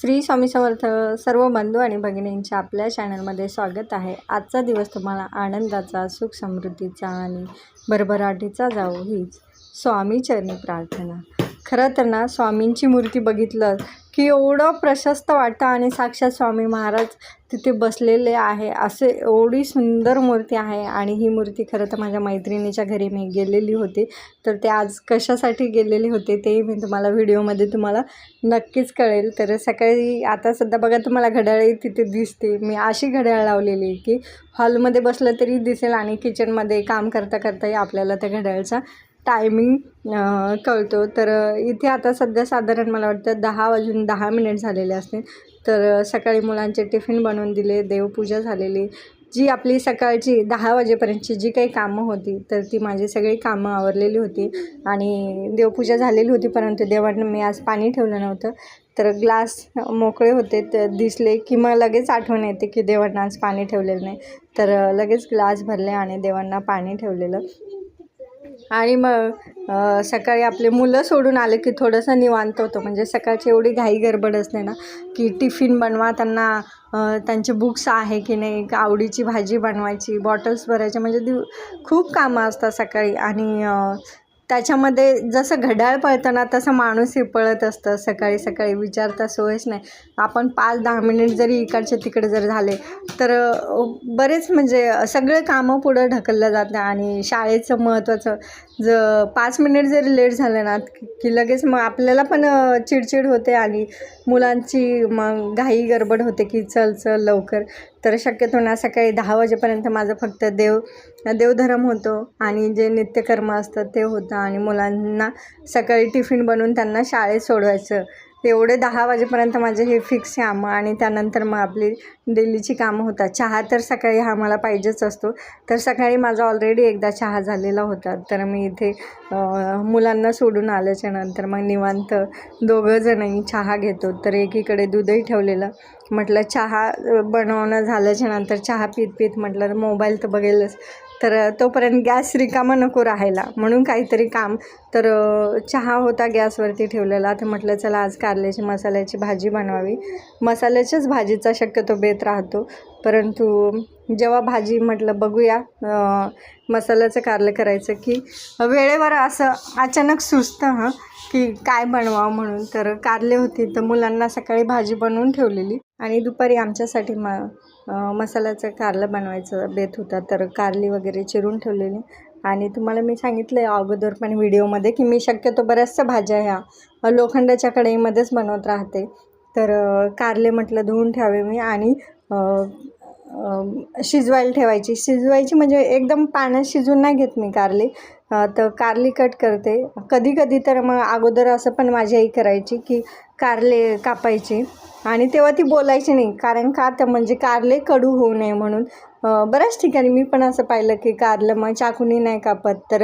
श्री स्वामी समर्थ सर्व बंधू आणि भगिनींच्या आपल्या चॅनलमध्ये स्वागत आहे. आजचा दिवस तुम्हाला आनंदाचा सुख समृद्धीचा आणि भरभराटीचा जाऊ हीच स्वामी चरणी प्रार्थना. खरं तर ना स्वामींची मूर्ती बघितलं की एवढं प्रशस्त वाटतं आणि साक्षात स्वामी महाराज तिथे बसलेले आहे. असे एवढी सुंदर मूर्ती आहे आणि ही मूर्ती खरं तर माझ्या मैत्रिणीच्या घरी मी गेलेली होती. तर ते आज कशासाठी गेलेले होते तेही मी तुम्हाला व्हिडिओमध्ये तुम्हाला नक्कीच कळेल. तर सकाळी आता सध्या बघा तुम्हाला घड्याळही तिथे दिसते. मी अशी घड्याळ लावलेली की हॉलमध्ये बसलं तरी दिसेल आणि किचनमध्ये काम करता करताही आपल्याला त्या घड्याळचा टायमिंग कळतो. तर इथे आता सध्या साधारण मला वाटतं दहा वाजून दहा मिनिट झालेले असतील. तर सकाळी मुलांचे टिफिन बनवून दिले देवपूजा झालेली. जी आपली सकाळची दहा वाजेपर्यंतची जी काही कामं होती तर ती माझी सगळी कामं आवरलेली होती. आणि देवपूजा झालेली होती परंतु देवानं मी आज पाणी ठेवलं नव्हतं. तर ग्लास मोकळे होते तर दिसले की मग लगेच आठवण येते की देवांना आज पाणी ठेवलेलं नाही. तर लगेच ग्लास भरले आणि देवांना पाणी ठेवलेलं. आणि मग सकाळी आपले मुलं सोडून आले की थोडंसं निवांत होतं. म्हणजे सकाळची एवढी घाई गडबड असते ना की टिफिन बनवा त्यांना त्यांचे बुक्स आहे की नाही आवडीची भाजी बनवायची बॉटल्स भरायच्या म्हणजे दिव खूप कामं असतात सकाळी. आणि त्याच्यामध्ये जसं घड्याळ पळताना तसं माणूसही पळत असतं. सकाळी सकाळी विचारता सोयच नाही. आपण पाच दहा मिनिट जरी इकडचे तिकडे जर झाले तर बरेच म्हणजे सगळे कामं पुढं ढकललं जातं आणि शाळेचं महत्त्वाचं ज पाच मिनिट जरी लेट झालं ना की लगेच मग आपल्याला पण चिडचिड होते आणि मुलांची मग घाई गडबड होते की चल चल लवकर. तर शक्यतो ना सकाळी दहा वाजेपर्यंत माझं फक्त देव देवधर्म होतो आणि जे नित्यकर्म असतं ते होतं आणि मुलांना सकाळी टिफिन बनवून त्यांना शाळेत सोडवायचं. एवढे दहा वाजेपर्यंत माझे हे फिक्स कामं आणि त्यानंतर मग आपली डेलीची कामं होतात. चहा तर सकाळी हा मला पाहिजेच असतो. तर सकाळी माझा ऑलरेडी एकदा चहा झालेला होता. तर मी इथे मुलांना सोडून आल्याच्यानंतर मग निवांत दोघंजणही चहा घेतो. तर एकीकडे दूधही ठेवलेलं. म्हटलं चहा बनवणं झाल्याच्यानंतर चहा पीत पीत म्हटलं तर मोबाईल तर बघेलच. तर तोपर्यंत गॅस रिकामा नको राहायला. म्हणून काहीतरी काम. तर चहा होता गॅसवरती ठेवलेला. तर म्हटलं चला आज कारल्याची मसाल्याची भाजी बनवावी. मसाल्याच्याच भाजीचा शक्यतो बेत राहतो. परंतु जेव्हा भाजी म्हटलं बघूया मसाल्याचं कारलं करायचं की वेळेवर असं अचानक सुचतं हां की काय बनवावं म्हणून. तर कारले होती. तर मुलांना सकाळी भाजी बनवून ठेवलेली. आणि दुपारी आमच्यासाठी म मसाल्याचं कारलं बनवायचं बेत होता तर कारली वगैरे चिरून ठेवलेली. आणि तुम्हाला मी सांगितलं आहे अगोदर पण व्हिडिओमध्ये की मी शक्यतो बऱ्याचशा भाज्या ह्या लोखंडाच्या कढईमध्येच बनवत राहते. तर कारले म्हटलं धुवून ठेवावे मी आणि शिजवायला ठेवायची. शिजवायची म्हणजे एकदम पाण्यात शिजवून नाही घेत मी कारली. तर कारली कट करते. कधी कधी तर मग अगोदर असं पण माझी आई करायची की कारले कापायचे. आणि तेव्हा ती बोलायची नाही कारण का तर म्हणजे कारले कडू होऊ नये म्हणून. बऱ्याच ठिकाणी मी पण असं पाहिलं की कारलं मग चाकूनी नाही कापत. तर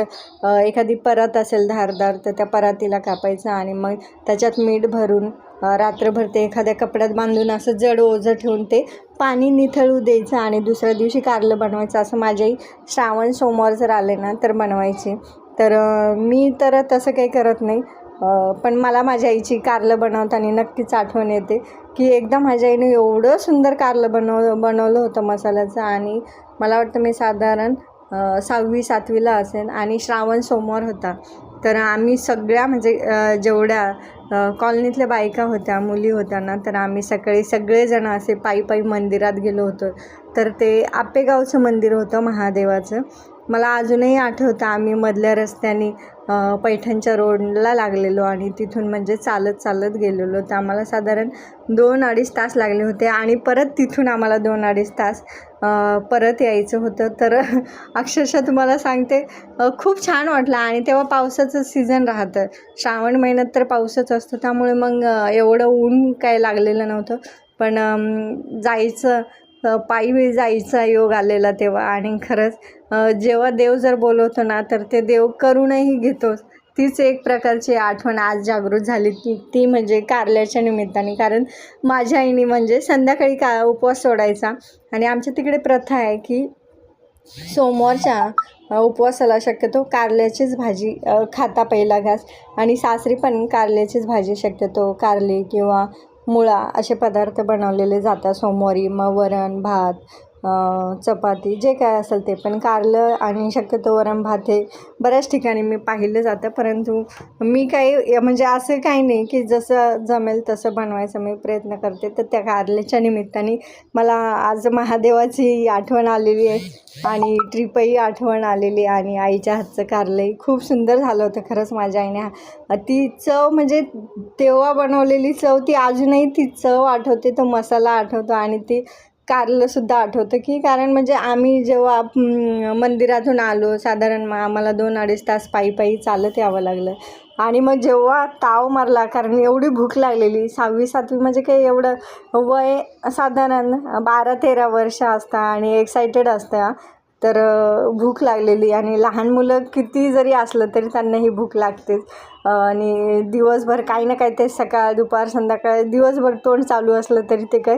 एखादी परत असेल धारदार तर त्या परातीला कापायचं आणि मग त्याच्यात मीठ भरून रात्रभर ते एखाद्या कपड्यात बांधून असं जड ओझं ठेवून ते पाणी निथळू द्यायचं आणि दुसऱ्या दिवशी कारलं बनवायचं. असं माझ्याही श्रावण सोमवार जर आले ना तर बनवायचे. तर मी तर तसं काही करत नाही. पण मला माझ्या आईची कारलं बनवताना नक्कीच आठवण येते की एकदा माझ्या आईने एवढं सुंदर कारलं बनव बनवलं होतं मसाल्याचं आणि मला वाटतं मी साधारण सहावी सातवीला असेल आणि श्रावण सोमवार होता. तर आम्ही सगळ्या म्हणजे जेवढ्या कॉलनीतल्या बायका होत्या मुली होत्या ना तर आम्ही सकाळी सगळेजण असे पायी पायी मंदिरात गेलो होतो. तर ते आपेगावचं मंदिर होतं महादेवाचं. मला अजूनही आठवतं आम्ही मधल्या रस्त्याने पैठणच्या रोडला लागलेलो आणि तिथून म्हणजे चालत चालत गेलेलो. तर आम्हाला साधारण दोन अडीच तास लागले होते आणि परत तिथून आम्हाला दोन अडीच तास परत यायचं होतं. तर अक्षरशः तुम्हाला सांगते खूप छान वाटलं आणि तेव्हा पावसाचं सीझन राहतं. श्रावण महिन्यात तर पाऊसच असतो त्यामुळे मग एवढं ऊन काय लागलेलं नव्हतं. पण जायचं पायी जायचा योग आलेला तेव्हा. आणि खरंच जेव्हा देव जर बोलवतो ना तर ते देव करूनही घेतोच तीच एक प्रकारची आठवण आज जागृत झाली. ती ती म्हणजे कारल्याच्या निमित्ताने. कारण माझ्या आईने म्हणजे संध्याकाळी का उपवास सोडायचा. आणि आमच्या तिकडे प्रथा आहे की सोमवारच्या उपवासाला शक्यतो कारल्याचीच भाजी खाता पहिला घास. आणि सासरी पण कारल्याचीच भाजी शक्यतो कारले किंवा मुळा असे पदार्थ बनवलेले जातात. सोमवारी मग वरण भात चपाती जे काय असेल ते. पण कारलं आणि शक्यतो वरण भात हे बऱ्याच ठिकाणी मी पाहिलं जातं. परंतु मी काही म्हणजे असं काही नाही की जसं जमेल तसं बनवायचा मी प्रयत्न करते. तर त्या कारल्याच्या निमित्ताने मला आज महादेवाची आठवण आलेली आहे आणि ट्रिपही आठवण आलेली आहे आणि आईच्या हातचं कारलंही खूप सुंदर झालं होतं खरंच माझ्या आईने. ती चव म्हणजे तेव्हा बनवलेली चव ती अजूनही ती चव आठवते तो मसाला आठवतो आणि ती कारलंसुद्धा आठवतं की कारण म्हणजे आम्ही जेव्हा मंदिरातून आलो साधारण मग आम्हाला दोन अडीच तास पायी पायी चालत यावं लागलं. आणि मग जेव्हा ताव मारला कारण एवढी भूक लागलेली सहावी सातवी म्हणजे काही एवढं वय साधारण बारा तेरा वर्ष असतं आणि एक्सायटेड असतं. तर भूक लागलेली आणि लहान मुलं किती जरी असलं तरी त्यांना ही भूक लागतेच. आणि दिवसभर काही ना काही ते सकाळ दुपार संध्याकाळ दिवसभर तोंड चालू असलं तरी ते काय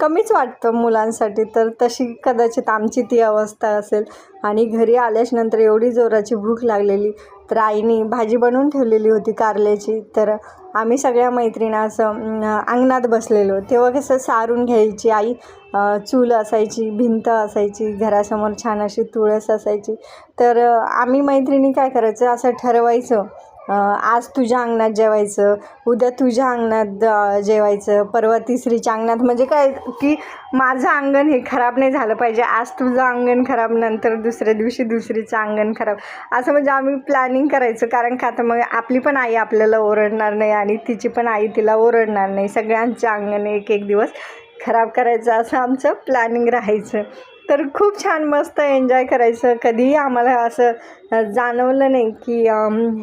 कमीच वाटतं मुलांसाठी. तर तशी कदाचित आमची ती अवस्था असेल. आणि घरी आल्याच्यानंतर एवढी जोराची भूक लागलेली. तर आईनी भाजी बनवून ठेवलेली होती कारल्याची. तर आम्ही सगळ्या मैत्रिणी असं अंगणात बसलेलो. तेव्हा कसं सारून घ्यायची आई चूल असायची भिंत असायची घरासमोर छान अशी तुळस असायची. तर आम्ही मैत्रिणी काय करायचं असं ठरवायचं आज तुझ्या अंगणात जेवायचं उद्या तुझ्या अंगणात जेवायचं परवा तिसरीच्या अंगणात. म्हणजे काय की माझं अंगण हे खराब नाही झालं पाहिजे. आज तुझं अंगण खराब नंतर दुसऱ्या दिवशी दुसरीचं अंगण खराब. असं म्हणजे आम्ही प्लॅनिंग करायचं. कारण का आता मग आपली पण आई आपल्याला ओरडणार नाही आणि तिची पण आई तिला ओरडणार नाही. सगळ्यांचं अंगण एक एक दिवस खराब करायचं असं आमचं प्लॅनिंग राहायचं. तर खूप छान मस्त एन्जॉय करायचं. कधीही आम्हाला असं जाणवलं नाही की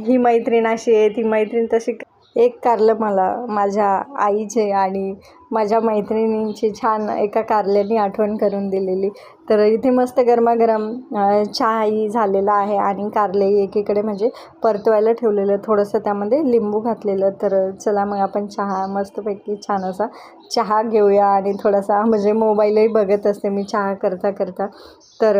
ही मैत्रीण अशी आहे ती मैत्रीण तशी. एक कारलं मला माझ्या आईचे आणि माझ्या मैत्रिणींची छान एका कारल्याने आठवण करून दिलेली. तर इथे मस्त गरमागरम चहाही झालेला आहे आणि कारलेही एकीकडे म्हणजे परतवायला ठेवलेलं थोडंसं त्यामध्ये लिंबू घातलेलं. तर चला मग आपण चहा मस्तपैकी छान असा चहा घेऊया आणि थोडासा म्हणजे मोबाईलही बघत असते मी चहा करता करता. तर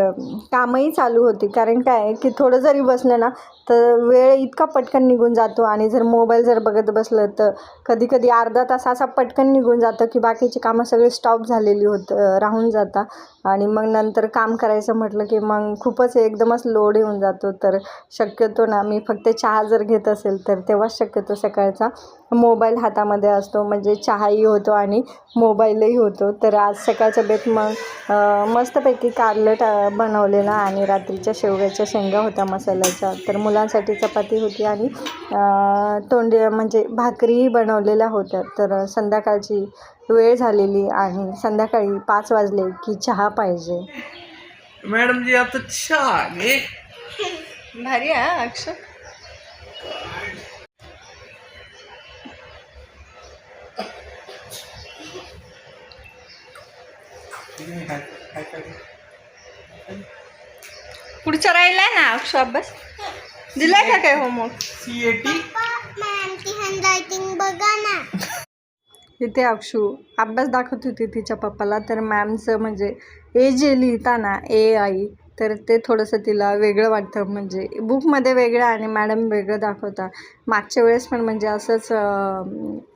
कामही चालू होती. कारण काय आहे की थोडं जरी बसलं ना तर वेळ इतका पटकन निघून जातो आणि जर मोबाईल जर बघत बसलं तर कधी कधी अर्धा तास असा पटकन निघून जातो की बाकीची कामं सगळी स्टॉप झालेली होत राहून जाता. आणि मग नंतर काम करायचं म्हटलं की मग खूपच एकदमच लोड येऊन जातो. तर शक्यतो ना मी फक्त चहा जर घेत असेल तर तेव्हाच शक्यतो सकाळचा मोबाईल हातामध्ये असतो. म्हणजे चहाही होतो आणि मोबाईलही होतो. तर आज सकाळच्या बेत मग मस्तपैकी कारलं टा बनवलेला आणि रात्रीच्या शेवग्याच्या शेंगा होत्या मसाल्याच्या. तर मुलांसाठी चपाती होती आणि अ, तोंडी म्हणजे भाकरीही बनवलेल्या होत्या. तर संध्याकाळची वेळ झालेली आणि संध्याकाळी पाच वाजले की चहा पाहिजे. मॅडम जी आता चहा घे भारी आहे अक्षर. पुढचा राहिलाय ना अक्षर अभ्यास? दिलाय का काय homework? C A T? मॅमची handwriting बघा ना. इथे अक्षू अभ्यास दाखवत होती तिच्या पप्पाला. तर मॅमचं म्हणजे ए जे लिहिताना ए आई तर ते थोडंसं तिला वेगळं वाटतं. म्हणजे बुकमध्ये वेगळं आणि मॅडम वेगळं दाखवता. मागच्या वेळेस पण म्हणजे असंच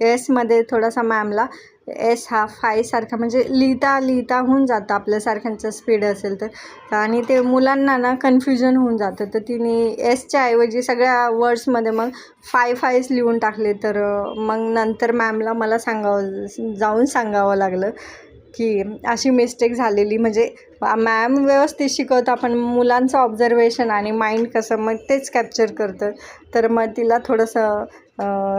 एसमध्ये थोडासा मॅमला एस हा फायसारखा म्हणजे लिहिता लिहिता होऊन जातं. आपल्यासारख्यांचं स्पीड असेल तर. आणि ते मुलांना ना कन्फ्युजन होऊन जातं. तर तिने एसच्या ऐवजी सगळ्या वर्ड्समध्ये मग फाय फायस लिहून टाकले. तर मग नंतर मॅमला मला सांगावं जाऊन सांगावं लागलं. की अशी मिस्टेक झालेली म्हणजे मॅम व्यवस्थित शिकवता पण मुलांचं ऑब्झर्वेशन आणि माइंड कसं मग तेच कॅप्चर करतं. तर मग तिला थोडंसं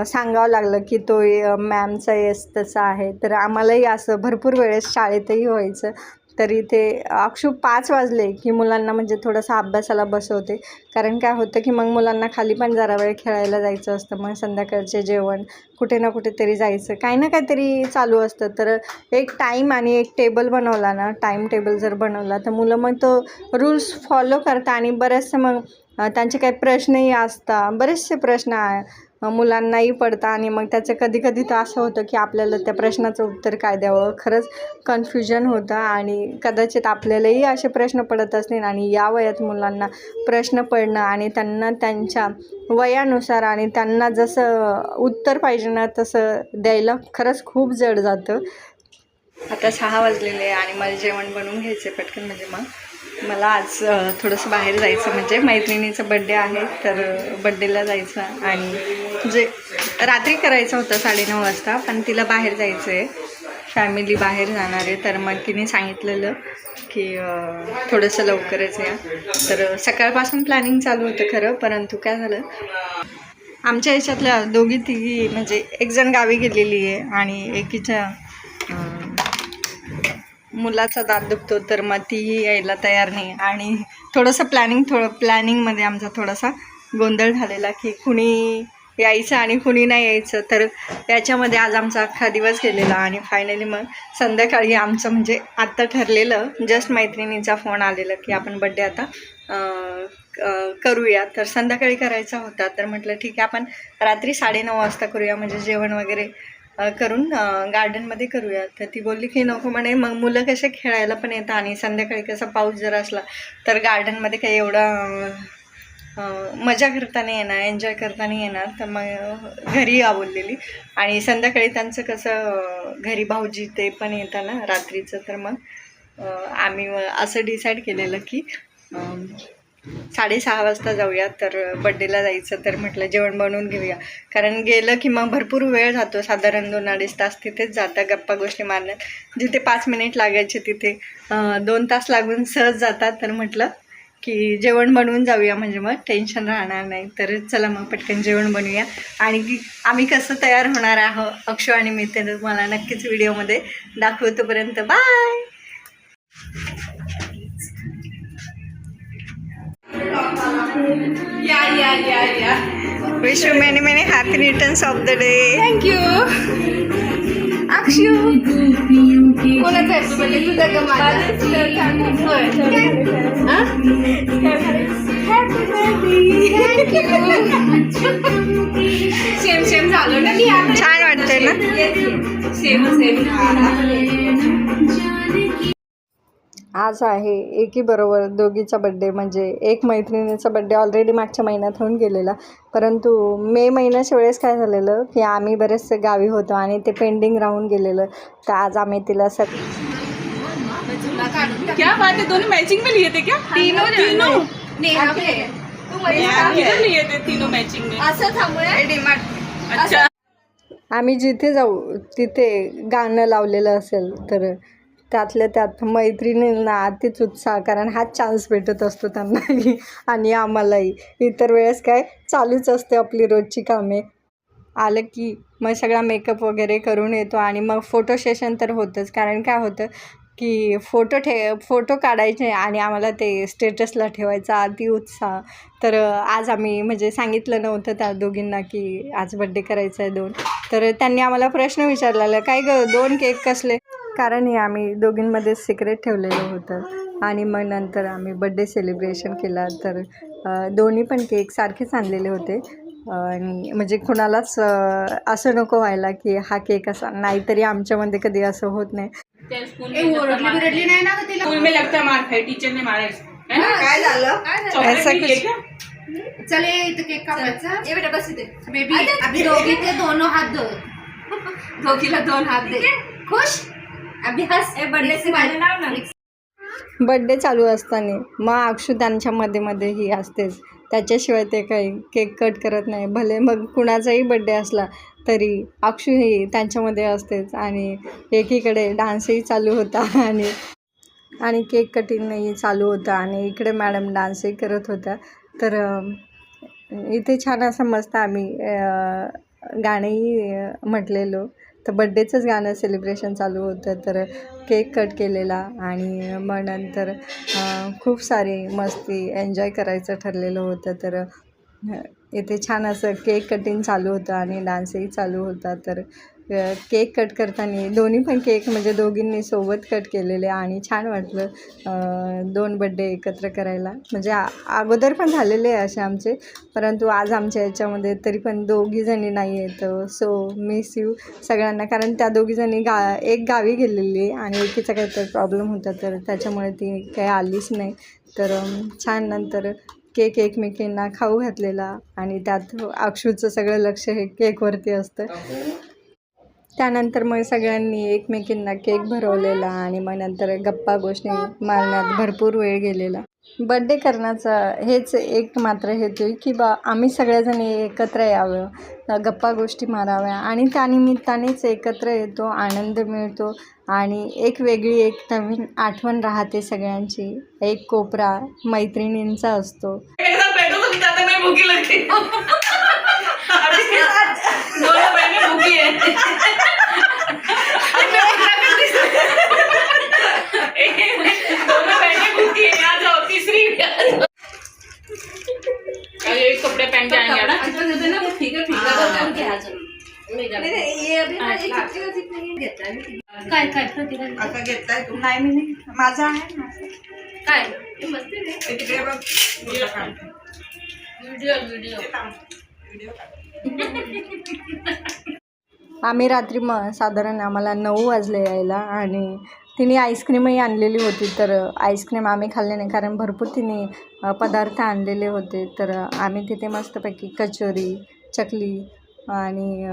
सांगावं लागलं की तो मॅमचा येस तसा आहे. तर आम्हालाही असं भरपूर वेळेस शाळेतही व्हायचं. तरी ते अक्षू पाच वाजले की मुलांना म्हणजे थोडंसं अभ्यासाला बसवते. कारण काय होतं की मग मुलांना खाली पण जरा वेळ खेळायला जायचं असतं. मग संध्याकाळचे जेवण कुठे ना कुठेतरी जायचं. काही ना काहीतरी चालू असतं. तर एक टाईम आणि एक टेबल बनवला ना टाईम टेबल जर बनवला तर मुलं मग तो रूल्स फॉलो करता आणि बरेचसे मग त्यांचे काही प्रश्नही असतात. बरेचसे प्रश्न आहे मुलांनाही पडतं आणि मग त्याचं कधी कधी तर असं होतं की आपल्याला त्या प्रश्नाचं उत्तर काय द्यावं. खरंच कन्फ्युजन होतं आणि कदाचित आपल्यालाही असे प्रश्न पडत असतील आणि या वयात मुलांना प्रश्न पडणं आणि त्यांना त्यांच्या वयानुसार आणि त्यांना जसं उत्तर पाहिजे ना तसं द्यायला खरंच खूप जड जातं. आता सहा वाजलेले आहे आणि मला जेवण बनवून घ्यायचे पटकन म्हणजे मग. मला आज थोडंसं बाहेर जायचं म्हणजे मैत्रिणीचा बड्डे आहे तर बड्डेला जायचं आणि जे रात्री करायचं होतं साडेनऊ वाजता पण तिला बाहेर जायचं आहे फॅमिली बाहेर जाणार आहे तर मग तिने सांगितलेलं की थोडंसं लवकरच या. तर सकाळपासून प्लॅनिंग चालू होतं खरं परंतु काय झालं? आमच्या ह्याच्यातल्या दोघी तिघी म्हणजे एक जण गावी गेलेली आहे आणि एकीच्या मुलाचा दात दुखतो तर मग तीही यायला तयार नाही. आणि थोडंसं प्लॅनिंग थोडं प्लॅनिंगमध्ये आमचा थोडासा गोंधळ झालेला की कुणी यायचं आणि कुणी नाही यायचं. तर याच्यामध्ये आज आमचा अख्खा दिवस गेलेला आणि फायनली मग संध्याकाळी आमचं म्हणजे आत्ता ठरलेलं जस्ट मैत्रिणीचा फोन आलेला की आपण बड्डे आता करूया. तर संध्याकाळी करायचा होता. तर म्हटलं ठीक आहे आपण रात्री साडेनऊ वाजता करूया. म्हणजे जेवण वगैरे करून गार्डनमध्ये करूया तर ती बोलली की नको म्हणे मग मुलं कसे खेळायला पण येतात आणि संध्याकाळी कसा पाऊस जर असला तर गार्डनमध्ये काही एवढा मजा करता नाही येणार एन्जॉय करता नाही येणार. तर मग घरी या बोललेली. आणि संध्याकाळी त्यांचं कसं घरी भाऊजी ते पण येतं ना रात्रीचं. तर मग आम्ही असं डिसाईड केलेलं की साडेसहा वाजता जाऊया तर बड्डेला जायचं तर म्हटलं जेवण बनवून घेऊया. कारण गेलं की मग भरपूर वेळ जातो. साधारण दोन अडीच तास तिथेच जाता गप्पा गोष्टी मारण्यात. जिथे पाच मिनिट लागायचे तिथे दोन तास लागून सहज जातात. तर म्हटलं की जेवण बनवून जाऊया म्हणजे मग टेन्शन राहणार नाही. तर चला मग पटकन जेवण बनवूया. आणि आम्ही कसं तयार होणार आहोत अक्षु आणि मी ते मला नक्कीच व्हिडिओमध्ये दाखवतोपर्यंत. बाय या या या या. Wish you many many happy returns of the day thank you Akshu कोणाचा आहे? म्हणजे तुझा का सेम सेम झालं ना? छान वाटतंय ना? सेम सेम आज आहे एकी बरोबर दोघीचा बड्डे म्हणजे एक मैत्रिणीचा बड्डे ऑलरेडी मागच्या महिन्यात होऊन गेलेला. परंतु मे महिन्याच्या वेळेस काय झालेलं की आम्ही बरेचसे गावी होतो आणि ते पेंडिंग राहून गेलेलं. तर आज आम्ही तिला सग क्या बात है दोनों मैचिंग में लिए थे क्या? तीनों तीनों? नेहा पे तू मध्ये किधर लिए थे तीनों मैचिंग में। असं थांबूया? अच्छा। आम्ही जिथे जाऊ तिथे गाणं लावलेलं असेल तर त्यातल्या त्यात मैत्रिणींना अतिच उत्साह कारण हा चान्स भेटत असतो त्यांनाही आणि आम्हालाही. इतर वेळेस काय चालूच असते आपली रोजची कामे. आलं की मग सगळा मेकअप वगैरे करून येतो आणि मग फोटो सेशन तर होतंच. कारण काय होतं की फोटो ठे फोटो काढायचे आणि आम्हाला ते स्टेटसला ठेवायचा अति उत्साह. तर आज आम्ही म्हणजे सांगितलं नव्हतं त्या दोघींना की आज बड्डे करायचा आहे दोन. तर त्यांनी आम्हाला प्रश्न विचारलेला काय ग दोन केक कसले? कारण हे आम्ही दोघींमध्ये सिक्रेट ठेवलेलं होतं. आणि मग नंतर आम्ही बड्डे सेलिब्रेशन केला. तर दोन्ही पण केक सारखेच आणलेले होते. आणि म्हणजे कुणालाच असं नको व्हायला की हा केक असा नाहीतरी आमच्यामध्ये कधी असं होत नाही. काय झालं? ऐसा कुछ- चल इथं केक कापायचा ये बेटा बस इथे बेबी अभी दोघी ते दोन हात दो दोघीला दोन हात दे. खुश? बड्डे चालू असताना. मग अक्षू त्यांच्या मध्ये मध्ये ही असतेच. त्याच्याशिवाय ते काही केक कट करत नाही. भले मग कुणाचाही बड्डे असला तरी अक्षू ही त्यांच्यामध्ये असतेच आणि एकीकडे डान्सही चालू होता आणि आणि केक कटिंगही चालू होतं आणि इकडे मॅडम डान्सही करत होत्या. तर इथे छान असं मस्त आम्ही गाणंही म्हटलेलो. तर बड्डेचंच गाणं सेलिब्रेशन चालू होतं. तर केक कट केलेला आणि मग नंतर खूप सारी मस्ती एन्जॉय करायचं ठरलेलं होतं. तर इथे छान असं केक कटिंग चालू होतं आणि डान्सही चालू होता. तर केक कट करताना दोन्ही पण केक म्हणजे दोघींनी सोबत कट केलेले आणि छान वाटलं दोन बड्डे एकत्र करायला. म्हणजे अगोदर पण झालेले आहे असे आमचे परंतु आज आमच्या याच्यामध्ये तरी पण दोघीजणी नाही आहेत. सो मिस यू सगळ्यांना कारण त्या दोघीजणी गा एक गावी गेलेली आणि एकीचा काहीतरी प्रॉब्लेम होता तर त्याच्यामुळे ती काही आलीच नाही. तर छान नंतर केक एकमेकींना खाऊ घातलेला आणि त्यात अक्षूचं सगळं लक्ष हे केकवरती असतं. त्यानंतर मग सगळ्यांनी एकमेकींना केक भरवलेला आणि मग नंतर गप्पा गोष्टी मारण्यात भरपूर वेळ गेलेला. बड्डे करण्याचं हेच एक मात्र हेतू आहे की बा आम्ही सगळ्याजणी एकत्र यावं गप्पा गोष्टी माराव्या आणि त्यानिमित्तानेच एकत्र येतो आनंद मिळतो आणि एक वेगळी एक नवीन आठवण राहते सगळ्यांची. एक कोपरा मैत्रिणींचा असतो. घेतलाय तू नाही मी नाही माझा आहे ना काय हे मस्ती रे ते तिकडे बघ तुला काढते. व्हिडिओ व्हिडिओ ते थांब. व्हिडिओ काढ. आम्ही रात्री मग साधारण आम्हाला नऊ वाजले यायला आणि तिने आईस्क्रीमही आणलेली होती तर आईस्क्रीम आम्ही खाल्ले नाही कारण भरपूर तिने पदार्थ आणलेले होते तर आम्ही तिथे मस्तपैकी कचोरी चकली आणि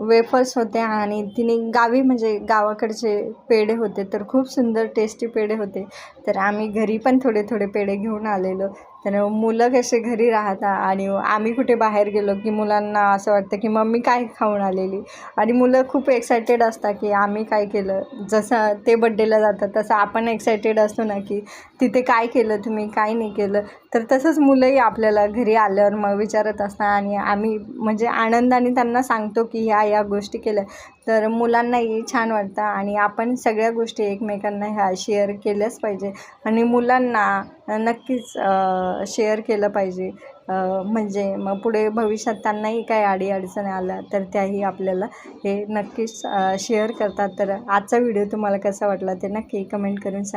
वेफर्स होते आणि तिने गावी म्हणजे गावाकडचे पेढे होते तर खूप सुंदर टेस्टी पेढे होते. तर आम्ही घरी पण थोडे थोडे पेढे घेऊन आलेलो. तर मुलं कसे घरी राहतात आणि आम्ही कुठे बाहेर गेलो की मुलांना असं वाटतं की मम्मी काय खाऊन आलेली? आणि मुलं खूप एक्सायटेड असतात की आम्ही काय केलं? जसं ते बड्डेला जातात तसं आपण एक्सायटेड असतो ना की तिथे काय केलं तुम्ही? काय नाही केलं? तर तसंच मुलंही आपल्याला घरी आल्यावर मग विचारत असतात आणि आम्ही म्हणजे आनंदाने त्यांना सांगतो की ह्या या गोष्टी केल्या. तर मुलांनाही छान वाटतं आणि आपण सगळ्या गोष्टी एकमेकांना ह्या शेअर केल्याच पाहिजे. आणि मुलांना नक्कीच शेअर केलं पाहिजे. म्हणजे मग पुढे भविष्यात त्यांनाही काही अडीअडचणी आल्या तर त्याही आपल्याला हे नक्कीच शेअर करतात. तर आजचा व्हिडिओ तुम्हाला कसा वाटला ते नक्की कमेंट करून सांगा.